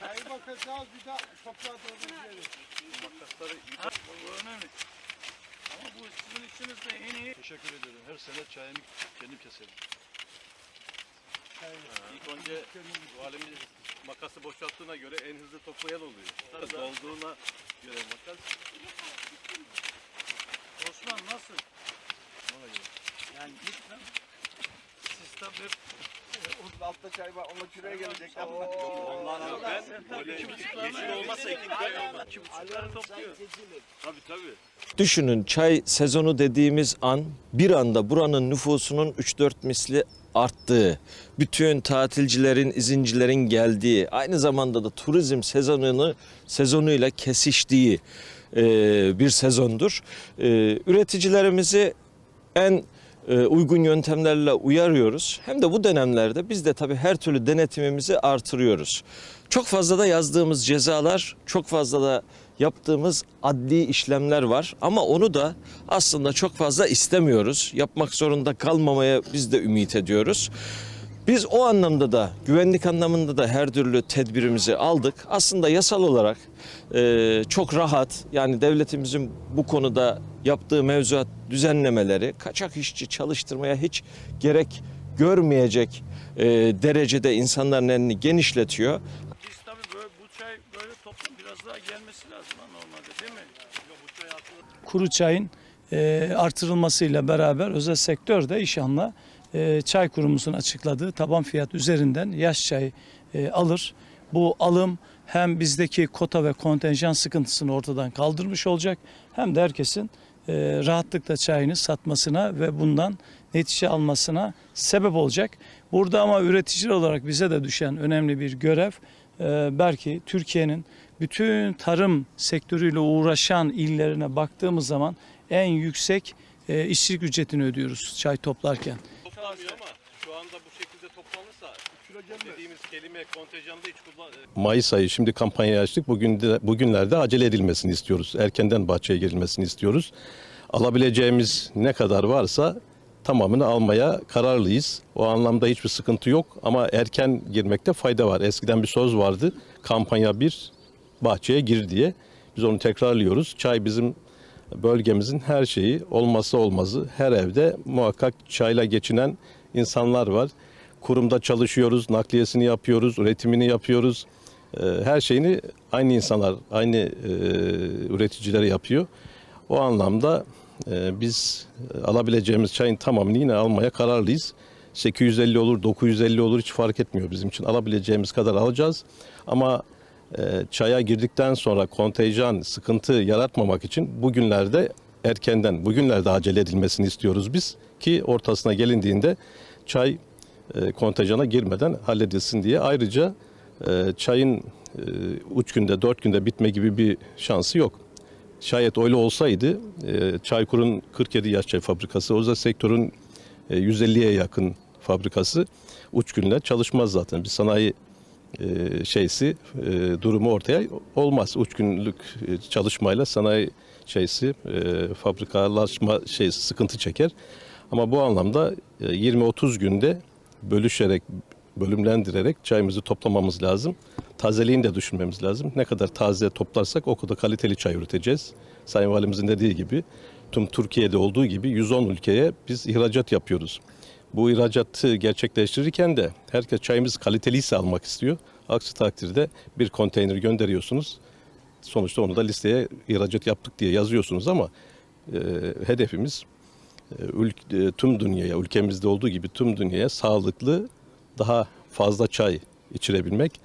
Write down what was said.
Çayı bakacağız bir de toprağa doğru gidelim. Topla, bu önemli. Ama bu sizin işiniz de en iyi. Teşekkür ederim. Her sene çayını kendim keserim. İlk önce valimiz makası boşalttığına göre en hızlı toplayan oluyor. Dolduğuna göre makas. Altta çay var, onunla küreye gelecek. Ondan ben böyle yeşil olmazsa ikinci ay olmaz. İki buçukları topluyor. Tabii tabii. Düşünün çay sezonu dediğimiz an bir anda buranın nüfusunun 3-4 misli arttığı, bütün tatilcilerin, izincilerin geldiği, aynı zamanda da turizm sezonunu sezonuyla kesiştiği e, bir sezondur. E, üreticilerimizi en uygun yöntemlerle uyarıyoruz. Hem de bu dönemlerde biz de tabii her türlü denetimimizi artırıyoruz. Çok fazla da yazdığımız cezalar, çok fazla da yaptığımız adli işlemler var ama onu da aslında çok fazla istemiyoruz. Yapmak zorunda kalmamaya biz de ümit ediyoruz. Biz o anlamda da güvenlik anlamında da her türlü tedbirimizi aldık. Aslında yasal olarak e, çok rahat yani devletimizin bu konuda yaptığı mevzuat düzenlemeleri kaçak işçi çalıştırmaya hiç gerek görmeyecek e, derecede insanların elini genişletiyor. Biz tabii böyle bu çay böyle toplam biraz daha gelmesi lazım normalde değil mi? Yok bu çay atılır. kuru çayın e, artırılmasıyla beraber özel sektör de İşan'la e, çay kurumumuzun açıkladığı taban fiyat üzerinden yaş çay e, alır. Bu alım hem bizdeki kota ve kontenjan sıkıntısını ortadan kaldırmış olacak hem de herkesin e, rahatlıkla çayını satmasına ve bundan netice almasına sebep olacak. Burada ama üreticiler olarak bize de düşen önemli bir görev belki Türkiye'nin bütün tarım sektörüyle uğraşan illerine baktığımız zaman en yüksek e, işçilik ücretini ödüyoruz çay toplarken. Ama şu anda bu şekilde toplanırsa dediğimiz kelime kontenjanda hiç kullan... Mayıs ayı şimdi kampanya açtık. Bugün de, bugünlerde acele edilmesini istiyoruz. Erkenden bahçeye girilmesini istiyoruz. Alabileceğimiz ne kadar varsa tamamını almaya kararlıyız. O anlamda hiçbir sıkıntı yok ama erken girmekte fayda var. Eskiden bir söz vardı. Kampanya bir bahçeye gir diye. Biz onu tekrarlıyoruz. Çay bizim bölgemizin her şeyi, olmazsa olmazı. Her evde muhakkak çayla geçinen insanlar var. Kurumda çalışıyoruz, nakliyesini yapıyoruz, üretimini yapıyoruz. Ee, Her şeyini aynı insanlar, aynı e, üreticiler yapıyor. O anlamda e, biz e, alabileceğimiz çayın tamamını yine almaya kararlıyız. 850 olur, 950 olur hiç fark etmiyor bizim için. Alabileceğimiz kadar alacağız. Ama çaya girdikten sonra kontenjan sıkıntı yaratmamak için bugünlerde erkenden, bugünlerde acele edilmesini istiyoruz biz ki ortasına gelindiğinde çay e, kontenjana girmeden halledilsin diye. Ayrıca e, çayın 3 günde 4 günde bitme gibi bir şansı yok. Şayet öyle olsaydı e, Çaykur'un 47 yaş çay fabrikası, özel sektörün e, 150'ye yakın fabrikası 3 günle çalışmaz zaten. Bir sanayi e, şeysi e, durumu ortaya olmaz. 3 günlük e, çalışmayla sanayi şeysi e, fabrikalaşma şey sıkıntı çeker. Ama bu anlamda e, 20-30 günde bölüşerek, bölümlendirerek çayımızı toplamamız lazım. Tazeliğini de düşünmemiz lazım. Ne kadar taze toplarsak o kadar kaliteli çay üreteceğiz. Sayın Valimizin dediği gibi tüm Türkiye'de olduğu gibi 110 ülkeye biz ihracat yapıyoruz. Bu ihracatı gerçekleştirirken de herkes çayımız kaliteliyse almak istiyor. Aksi takdirde bir konteyner gönderiyorsunuz. Sonuçta onu da listeye ihracat yaptık diye yazıyorsunuz ama e, hedefimiz e, e, tüm dünyaya, ülkemizde olduğu gibi tüm dünyaya sağlıklı, daha fazla çay içirebilmek.